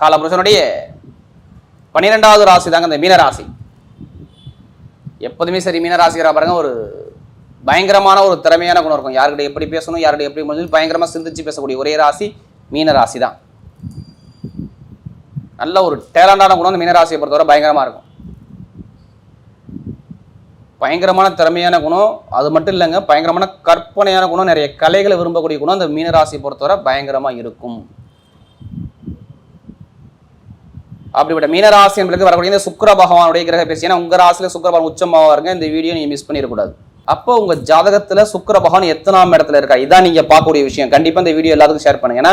காலபுருஷனுடைய பன்னிரெண்டாவது ராசி தாங்க இந்த மீனராசி. எப்போதுமே சரி மீனராசிக்கிறா பாருங்க ஒரு பயங்கரமான ஒரு திறமையான குணம் இருக்கும். யாருக்கிட்ட எப்படி பேசணும் யாருடைய எப்படி முடிஞ்சு பயங்கரமாக சிந்திச்சு பேசக்கூடிய ஒரே ராசி மீனராசி தான். நல்ல ஒரு டேலண்டான குணம் இந்த மீனராசியை பொறுத்தவரை பயங்கரமாக இருக்கும். பயங்கரமான திறமையான குணம் அது மட்டும் இல்லைங்க பயங்கரமான கற்பனையான குணம் நிறைய கலைகளை விரும்பக்கூடிய குணம் அந்த மீனராசியை பொறுத்தவரை பயங்கரமாக இருக்கும். அப்படிப்பட்ட மீனராசி என்பதுக்கு வரக்கூடிய இந்த சுக்கர பகவானுடைய கிரக பேசி ஏன்னா உங்க ராசியில சுக்கர பகவான் உச்சமாக வருங்க இந்த வீடியோ நீங்க மிஸ் பண்ணிடக்கூடாது. அப்போ உங்க ஜாதகத்துல சுக்கர பகவான் எத்தனாம் இடத்துல இருக்கா இதான் நீங்க பார்க்கக்கூடிய விஷயம். கண்டிப்பா இந்த வீடியோ எல்லாத்துக்கும் ஷேர் பண்ணுங்க. ஏன்னா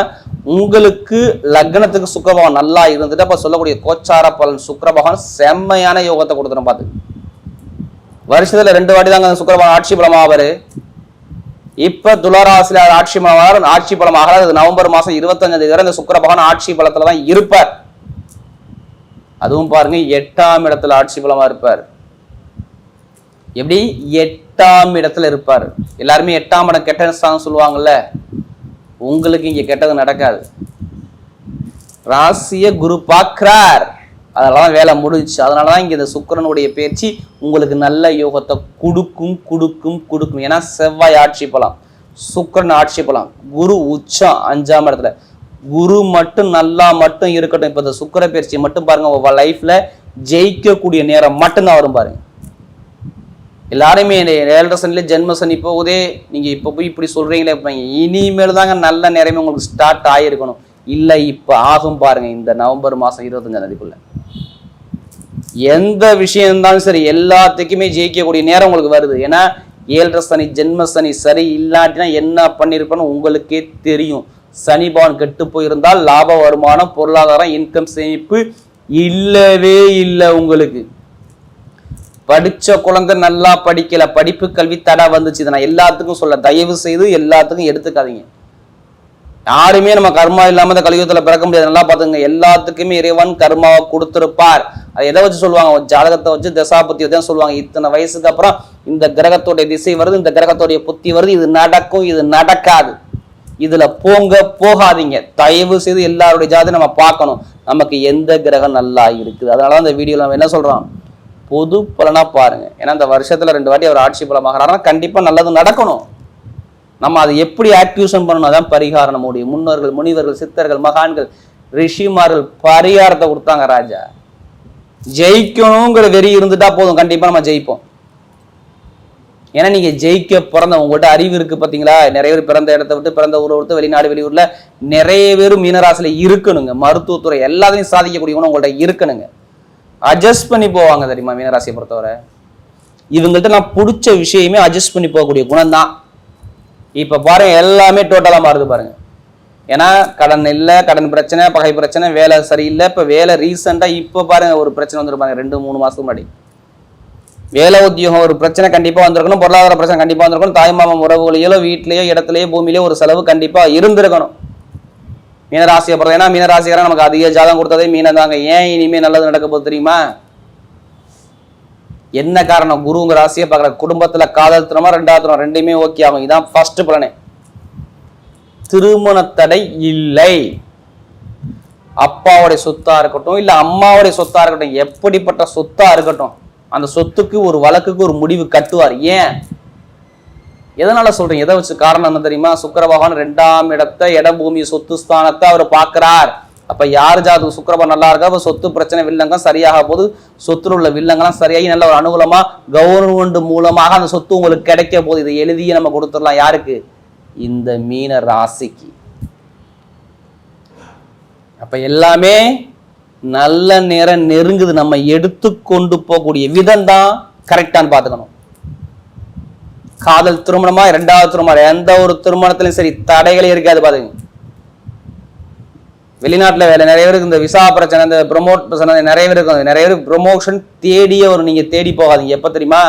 உங்களுக்கு லக்னத்துக்கு சுக்கர பகவான் நல்லா இருந்துட்டு அப்ப சொல்லக்கூடிய கோச்சார பலன் சுக்கர பகவான் செம்மையான யோகத்தை கொடுத்துரும் பார்த்து. வருஷத்துல ரெண்டு வாட்டி தாங்க அந்த பகவான் ஆட்சி பலமாவாரு இப்ப துளாராசில ஆட்சி பலமாக ஆட்சி பலமாக அது நவம்பர் மாசம் இருபத்தஞ்சாம் தேதி வரை இந்த சுக்கர பகவான் ஆட்சி பலத்துல தான் இருப்பார். அதுவும் பாருங்க எட்டாம் இடத்துல ஆட்சி பலமா இருப்பார். எப்படி? எட்டாம் இடத்துல இருப்பார். எல்லாருமே எட்டாம் இடம் கெட்ட ஸ்தானம் சொல்லுவாங்கல்ல உங்களுக்கு இங்க கெட்டது நடக்காது. ராசிய குரு பார்க்கிறார். அதனாலதான் வேலை முடிஞ்சுச்சு. அதனாலதான் இங்க இந்த சுக்கிரனுடைய பேச்சு உங்களுக்கு நல்ல யோகத்தை கொடுக்கும் கொடுக்கும் கொடுக்கும். ஏன்னா செவ்வாய் ஆட்சி பலம் சுக்கிரன் ஆட்சி பலம் குரு உச்சம் அஞ்சாம் இடத்துல. குரு மட்டும் நல்லா மட்டும் இருக்கட்டும். இப்போ இந்த சுக்கர பயிற்சி மட்டும் பாருங்க உங்கள் லைஃப்ல ஜெயிக்கக்கூடிய நேரம் மட்டும்தான் வரும் பாருங்க. எல்லாருமே ஏழரை சனில ஜென்ம சனி போகுதே நீங்கள் இப்போ போய் இப்படி சொல்றீங்களே இப்போ இனிமேல் தாங்க நல்ல நேரமே உங்களுக்கு ஸ்டார்ட் ஆகிருக்கணும் இல்லை இப்போ ஆகும் பாருங்க இந்த நவம்பர் மாதம் இருபத்தஞ்சாம் தேதிக்குள்ள. எந்த விஷயம் இருந்தாலும் சரி எல்லாத்துக்குமே ஜெயிக்கக்கூடிய நேரம் உங்களுக்கு வருது. ஏன்னா ஏழரை சனி ஜென்ம சனி சரி இல்லாட்டினா என்ன பண்ணியிருப்பேன்னு உங்களுக்கே தெரியும். சனிபவான் கெட்டு போயிருந்தால் லாப வருமானம் பொருளாதாரம் இன்கம் சேமிப்பு இல்லவே இல்லை உங்களுக்கு. படிச்ச குழந்தை நல்லா படிக்கல படிப்பு கல்வி தடை வந்துச்சு. இதை நான் எல்லாத்துக்கும் சொல்ல தயவு செய்து எல்லாத்துக்கும் எடுத்துக்காதீங்க. யாருமே நம்ம கர்மா இல்லாம இந்த கலியுகத்துல பிறக்க முடியாது. நல்லா பாத்துங்க எல்லாத்துக்குமே இறைவன் கர்மாவை கொடுத்திருப்பார். அதை எதை வச்சு சொல்லுவாங்க? ஜாதகத்தை வச்சு தசாபத்தி தான் சொல்லுவாங்க. இத்தனை வயசுக்கு அப்புறம் இந்த கிரகத்தோடைய திசை வருது இந்த கிரகத்தோடைய புத்தி வருது. இது நடக்கும் இது நடக்காது. இதுல போங்க போகாதீங்க. தயவு செய்து எல்லாருடைய ஜாதி நம்ம பார்க்கணும். நமக்கு எந்த கிரகம் நல்லா இருக்குது? அதனால இந்த வீடியோவில் நம்ம என்ன சொல்றோம்? பொது பலனா பாருங்க. ஏன்னா இந்த வருஷத்துல ரெண்டு வாட்டி அவர் ஆட்சி பலமாகறாருன்னா கண்டிப்பா நல்லது நடக்கணும். நம்ம அதை எப்படி ஆக்டிவேஷன் பண்ணணும்? அதான் பரிகாரம் நம்முடைய முன்னோர்கள் முனிவர்கள் சித்தர்கள் மகான்கள் ரிஷிமார்கள் பரிகாரத்தை கொடுத்தாங்க ராஜா. ஜெயிக்கணுங்கிற வெறி இருந்துட்டா போதும். கண்டிப்பா நம்ம ஜெயிப்போம். ஏன்னா நீங்க ஜெயிக்க பிறந்த உங்கள்கிட்ட அறிவு இருக்கு பாத்தீங்களா? நிறைய பேர் பிறந்த இடத்த விட்டு பிறந்த ஊரை விட்டு வெளிநாடு வெளியூர்ல நிறைய பேர் மீனராசில இருக்கணுங்க. மருத்துவத்துறை எல்லாத்தையும் சாதிக்கக்கூடிய குணம் இருக்கணுங்க. அட்ஜஸ்ட் பண்ணி போவாங்க தெரியுமா மீனராசியை பொறுத்தவரை? இவங்கள்ட்ட நான் பிடிச்ச விஷயமே அட்ஜஸ்ட் பண்ணி போகக்கூடிய குணம் தான் இப்போ பாருங்க எல்லாமே டோட்டலாக மாறுது பாருங்க. ஏன்னா கடன் இல்லை கடன் பிரச்சனை பகை பிரச்சனை வேலை சரியில்லை. இப்போ வேலை ரீசெண்டாக இப்போ பாருங்க ஒரு பிரச்சனை வந்துருப்பாங்க ரெண்டு மூணு மாதத்துக்கு முன்னாடி. வேலை உத்தியோகம் ஒரு பிரச்சனை கண்டிப்பாக வந்திருக்கணும் பொருளாதார பிரச்சனை கண்டிப்பாக வந்திருக்கணும் தாய்மாமன் உறவுகளையோ உறவுகளிலோ வீட்லேயோ இடத்துலையோ பூமியிலேயோ ஒரு செலவு கண்டிப்பாக இருந்திருக்கணும். மீனராசியை பிறகு ஏன்னா மீனராசிக்காரன் நமக்கு அதிக ஜாதகம் கொடுத்ததே மீனம் தாங்க. ஏன் இனிமேல் நல்லது நடக்க போகுது தெரியுமா? என்ன காரணம்? குருங்க ராசியை பார்க்குற குடும்பத்தில் காதல் திறமா ரெண்டாவது திறமா ரெண்டுமே ஓகே ஆகும். இதான் ஃபர்ஸ்ட் பலனே திருமண தடை இல்லை. அப்பாவுடைய சொத்தா இருக்கட்டும் இல்லை அம்மாவுடைய சொத்தா இருக்கட்டும் எப்படிப்பட்ட சொத்தா இருக்கட்டும் அந்த சொத்துக்கு ஒரு வழக்குக்கு ஒரு முடிவு கட்டுவார். ஏன்? எதனால சொல்றேன் எதை வச்சு காரணம் என்ன தெரியுமா? சுக்கர பகவான் ரெண்டாம் இடத்தை இடம் பூமி சொத்து ஸ்தானத்தை அவர் பார்க்கிறார். அப்ப யார் ஜாது சுக்கிரபகவான் நல்லா இருக்கா? சொத்து பிரச்சனை வில்லங்கம் சரியாக போது சொத்துல உள்ள வில்லங்கெல்லாம் சரியாகி நல்ல ஒரு அனுகூலமா கவர்மெண்ட் மூலமாக அந்த சொத்து உங்களுக்கு கிடைக்க போகுது. இதை எழுதியே நம்ம கொடுத்துடலாம். யாருக்கு? இந்த மீன ராசிக்கு. அப்ப எல்லாமே நல்ல நேரம் நெருங்குது. நம்ம எடுத்து கொண்டு போகக்கூடிய விதம் தான் கரெக்டான்னு பார்த்துக்கணும். காதல் திருமணமா இரண்டாவது திருமணம் எந்த ஒரு திருமணத்திலும் சரி தடைகளே இருக்காது பாருங்க. வெளிநாட்டுல வேலை நிறைய பேருக்கு இந்த விசா பிரச்சனை இந்த ப்ரொமோட் பிரச்சனை நிறைய பேருக்கு நிறைய பேர் ப்ரொமோஷன் தேடியே ஒரு நீங்க தேடி போகாதீங்க. எப்ப தெரியுமா?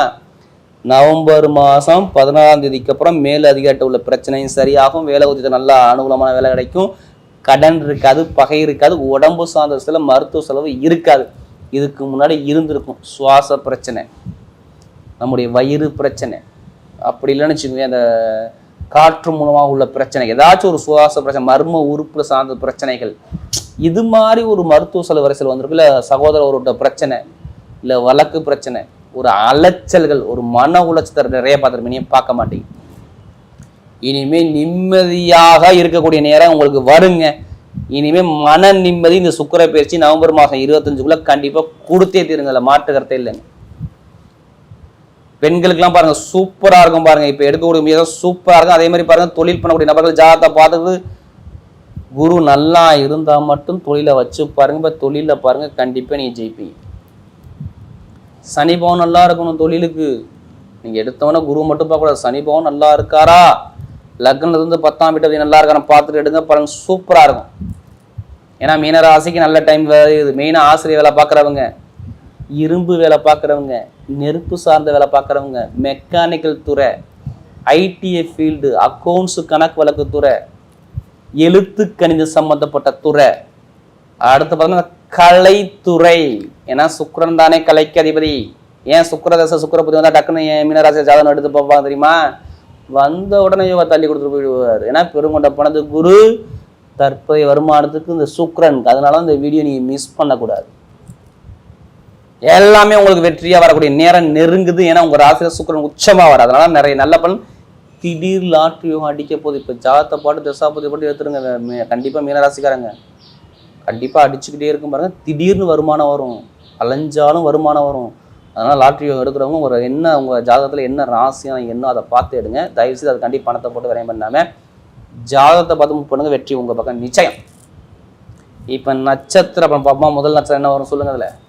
நவம்பர் மாதம் பதினாறாம் தேதிக்கு அப்புறம் மேல் அதிகாரிட்ட உள்ள பிரச்சனையும் சரியாகும். வேலை உதவி நல்லா அனுகூலமான வேலை கிடைக்கும். கடன் இருக்காது பகை இருக்காது உடம்பு சார்ந்த சில மருத்துவ செலவு இருக்காது. இதுக்கு முன்னாடி இருந்திருக்கும். சுவாச பிரச்சனை நம்முடைய வயிறு பிரச்சனை. அப்படி இல்லைன்னு வச்சுக்கோங்க அந்த காற்று மூலமாக உள்ள பிரச்சனை ஏதாச்சும் ஒரு சுவாச பிரச்சனை மர்ம உறுப்பு சார்ந்த பிரச்சனைகள். இது மாதிரி ஒரு மருத்துவ செலவு வரிசையில் வந்திருக்கு. இல்லை சகோதரவரோட பிரச்சனை இல்லை வழக்கு பிரச்சனை ஒரு அலைச்சல்கள் ஒரு மன உளைச்சல் நிறைய பார்த்துருப்பீங்க பார்க்க மாட்டேங்க. இனிமே நிம்மதியாக இருக்கக்கூடிய நேரம் உங்களுக்கு வருங்க. இனிமே மன நிம்மதி இந்த சுக்கர பயிற்சி நவம்பர் மாதம் இருபத்தஞ்சுக்குள்ள கண்டிப்பா கொடுத்தே தீருங்க மாற்று கருத்தே இல்லைங்க பெண்களுக்கெல்லாம் பாருங்க சூப்பரா இருக்கும் பாருங்க. இப்ப எடுக்கக்கூடிய முயற்சி சூப்பரா இருக்கும். அதே மாதிரி பாருங்க தொழில் பண்ணக்கூடிய நபர்கள் ஜாதகத்தை பார்த்துட்டு குரு நல்லா இருந்தா மட்டும் தொழிலை வச்சு பாருங்க. இப்ப தொழில பாருங்க கண்டிப்பா நீ ஜெயிப்பீங்க. சனி பவன் நல்லா இருக்கணும் தொழிலுக்கு. நீங்க எடுத்தவொடனே குரு மட்டும் பார்க்கக்கூடாது. சனி பவன் நல்லா இருக்காரா? லக்னத்துல இருந்து பத்தாம் வீட்டு நல்லா இருக்கான்னு பார்த்துட்டு எடுங்க பலன் சூப்பரா இருக்கும். ஏன்னா மீனராசிக்கு நல்ல டைம் இது மெயினாக ஆசிரியர் வேலை பார்க்குறவங்க இரும்பு வேலை பார்க்குறவங்க நெருப்பு சார்ந்த வேலை பார்க்குறவங்க மெக்கானிக்கல் துறை ஐடிஐ ஃபீல்டு அக்கௌண்ட்ஸு கணக்கு வழக்கு துறை எழுத்து கணித சம்மந்தப்பட்ட துறை. அடுத்து பார்த்தீங்கன்னா கலைத்துறை. ஏன்னா சுக்கரன் தானே கலைக்கு அதிபதி. ஏன் சுக்கிரதச சுக்கிரபதி வந்தால் டக்குன்னு ஏன் மீனராசி ஜாதகம் எடுத்து பார்ப்பாங்க தெரியுமா? வந்த உடனே யோகா தள்ளி கொடுத்துட்டு போயிடுவார் ஏன்னா பெருங்கொண்ட பணத்து குரு தற்போதைய வருமானத்துக்கு இந்த சுக்ரன் அதனால இந்த வீடியோ நீங்க மிஸ் பண்ணக்கூடாது. எல்லாமே உங்களுக்கு வெற்றியா வரக்கூடிய நேரம் நெருங்குது. ஏன்னா உங்க ராசியில சுக்ரன் உச்சமா வர அதனால நிறைய நல்ல பலன். திடீர் லாட்ரி யோகம் அடிக்க போகுது. இப்ப ஜாதத்தை பாட்டு தசாபதி பாட்டு எடுத்துருங்க. மே- கண்டிப்பா மீனராசிக்காரங்க கண்டிப்பா அடிச்சுக்கிட்டே இருக்கும் பாருங்க. திடீர்னு வருமானம் வரும். அலைஞ்சாலும் வருமானம் வரும். அதனால லாட்ரி எடுக்கிறவங்க ஒரு என்ன உங்கள் ஜாதகத்துல என்ன ராசியம் என்ன அதை பார்த்து எடுங்க. தயவு செய்து அது பணத்தை போட்டு விரையம் பண்ணாமல் ஜாதகத்தை பார்த்து move பண்ணுங்க. வெற்றி உங்க பக்கம் நிச்சயம். இப்ப நட்சத்திரம் அப்புறம் பாப்பா முதல் நட்சத்திரம் என்ன வரும் சொல்லுங்கள் அதில்.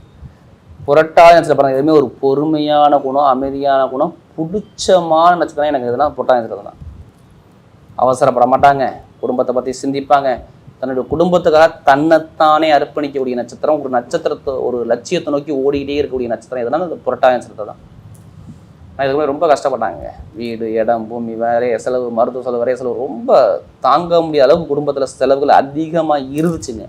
புரட்டாதி நட்சத்திரம் பாருங்க. எதுவுமே ஒரு பொறுமையான குணம் அமைதியான குணம் பிடிச்சமான நட்சத்திரம் எனக்கு இதெல்லாம் புரட்டாதி நட்சத்திரம் தான். அவசரப்பட மாட்டாங்க. குடும்பத்தை பற்றி சிந்திப்பாங்க. தன்னுடைய குடும்பத்துக்காக தன்னைத்தானே அர்ப்பணிக்கக்கூடிய நட்சத்திரம் ஒரு நட்சத்திரத்தை ஒரு லட்சியத்தை நோக்கி ஓடிக்கிட்டே இருக்கக்கூடிய நட்சத்திரம். எதுனா அந்த புரட்டாய நட்சத்திரத்தை தான். ஆனால் இதுக்கு ரொம்ப கஷ்டப்பட்டாங்க. வீடு இடம் பூமி வேறைய செலவு மருத்துவ செலவு வரைய செலவு ரொம்ப தாங்க முடியாத அளவுக்கு குடும்பத்தில் செலவுகள் அதிகமாக இருந்துச்சுங்க.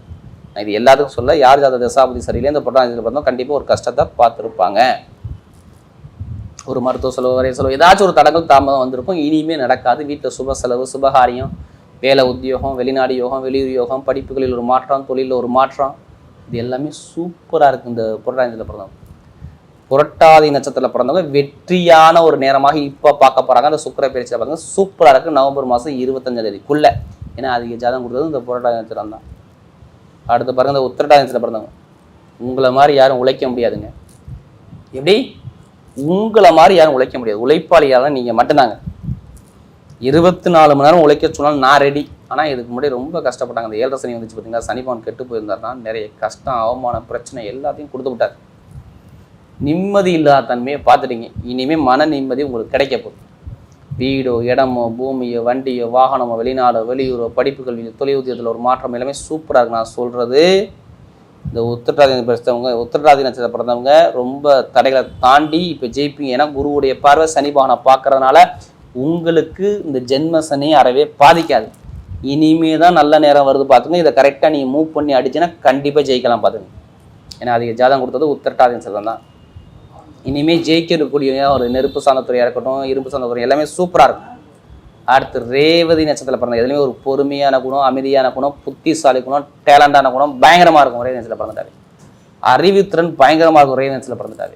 நான் இது எல்லாத்துக்கும் சொல்ல யார் ஜாத தசாபதி சரியில்லை இந்த புரட்டாதி பார்த்தோம் கண்டிப்பாக ஒரு கஷ்டத்தை பார்த்துருப்பாங்க. ஒரு மருத்துவ செலவு வரைய செலவு ஏதாச்சும் ஒரு தடங்கள் தாமதம் வந்திருக்கும். இனிமே நடக்காது. வீட்டில் சுப செலவு சுபகாரியம் வேலை உத்தியோகம் வெளிநாடு யோகம் வெளியூர் யோகம் படிப்புகளில் ஒரு மாற்றம் தொழிலில் ஒரு மாற்றம் இது எல்லாமே சூப்பராக இருக்குது இந்த புரட்டாதியில் பிறந்தவங்க. புரட்டாதி நட்சத்திரத்தில் பிறந்தவங்க வெற்றியான ஒரு நேரமாக இப்போ பார்க்க போகிறாங்க அந்த சுக்கர பயிற்சியில் பாருங்க சூப்பராக இருக்குது நவம்பர் மாதம் இருபத்தஞ்சாம் தேதிக்குள்ளே. ஏன்னா அதிக ஜாதகம் கொடுத்தது இந்த புரட்டாதி நட்சத்திரம் தான். அடுத்து பாருங்கள் இந்த உத்திரட்டாதி நட்சத்திரம் பிறந்தவங்க. உங்களை மாதிரி யாரும் உழைக்க முடியாதுங்க. எப்படி? உங்களை மாதிரி யாரும் உழைக்க முடியாது. உழைப்பாளியால நீங்கள் மட்டும்தாங்க. இருபத்தி நாலு மணி நேரம் உழைக்க சொன்னால் நான் ரெடி ஆனால் இதுக்கு முன்னாடி ரொம்ப கஷ்டப்பட்டாங்க. அந்த ஏழரை சனி வந்துச்சு பார்த்தீங்களா சனிபவன் கெட்டு கெட்டு தான் நிறைய கஷ்டம் அவமானம் பிரச்சனை எல்லாத்தையும் கொடுத்து விட்டார். நிம்மதி இல்லாத தன்மையை பார்த்துட்டீங்க. இனிமேல் மன நிம்மதி உங்களுக்கு கிடைக்க போகுது. வீடோ இடமோ பூமியோ வண்டியோ வாகனமோ வெளிநாடோ வெளியூரோ படிப்பு கல்வி தொழில் உத்தியத்தில் ஒரு மாற்றம் எல்லாமே சூப்பராக இருக்கு. நான் சொல்கிறது இந்த உத்திரட்டாதி பிறந்தவங்க உத்திரட்டாதி நட்சத்திர பிறந்தவங்க ரொம்ப தடைகளை தாண்டி இப்போ ஜெயிப்பீங்க. ஏன்னா குருவுடைய பார்வை சனி பகவானை பார்க்கறதுனால உங்களுக்கு இந்த ஜென்ம சனி அறவே பாதிக்காது. இனிமே தான் நல்ல நேரம் வருது பார்த்துங்க இதை கரெக்டாக நீங்கள் மூவ் பண்ணி அடிச்சுன்னா கண்டிப்பாக ஜெயிக்கலாம் பார்த்துங்க ஏன்னா அதிக ஜாதகம் கொடுத்தது உத்திரட்டாதி செல்வம் தான். இனிமேல் ஜெயிக்கக்கூடிய ஒரு நெருப்பு சார்ந்த துறையாக இருக்கட்டும் இரும்பு சார்ந்த துறை எல்லாமே சூப்பராக இருக்கும். அடுத்து ரேவதி நட்சத்திரத்தில் பிறந்த எதுலேயுமே ஒரு பொறுமையான குணம் அமைதியான குணம் புத்திசாலி குணம் டேலண்டான குணம் பயங்கரமாக இருக்கும் ரேவதி நட்சத்திரத்தில் பிறந்துட்டாரு அறிவுத்திறன் பயங்கரமாக இருக்கும் ரேவதி நட்சத்திரத்தில் பிறந்துட்டாரு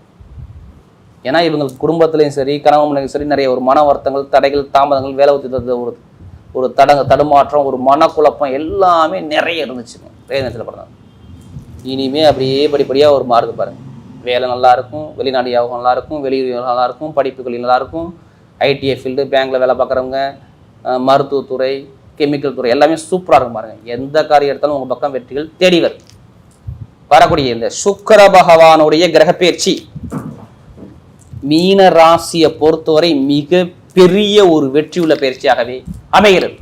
ஏன்னா இவங்களுக்கு குடும்பத்துலேயும் சரி கணவன்லையும் சரி நிறைய ஒரு மன வருத்தங்கள் தடைகள் தாமதங்கள் வேலை உத்தியத்தை ஒரு ஒரு தடங்க தடுமாற்றம் ஒரு மனக்குழப்பம் எல்லாமே நிறைய இருந்துச்சுங்க. ரேவதி நட்சத்திரத்தில் பிறந்தாங்க இனிமே அப்படியே படிப்படியாக ஒரு மாறுது பாருங்கள் வேலை நல்லாயிருக்கும் வெளிநாடு யாவும் நல்லாயிருக்கும் வெளியூர் நல்லாயிருக்கும் படிப்புகள் நல்லாயிருக்கும் ஐடிஐ ஃபீல்டு பேங்கில் வேலை பார்க்குறவங்க மருத்துவத்துறை கெமிக்கல் துறை எல்லாமே சூப்பராக இருக்கும் பாருங்கள் எந்த காரியம் எடுத்தாலும் உங்கள் பக்கம் வெற்றிகள் தேடி வரும். வரக்கூடிய இந்த சுக்கர பகவானுடைய கிரகப்பெயர்ச்சி. மீன ராசியை பொறுத்தவரை மிக பெரிய ஒரு வெற்றி உள்ள பயிற்சியாகவே அமைகிறது.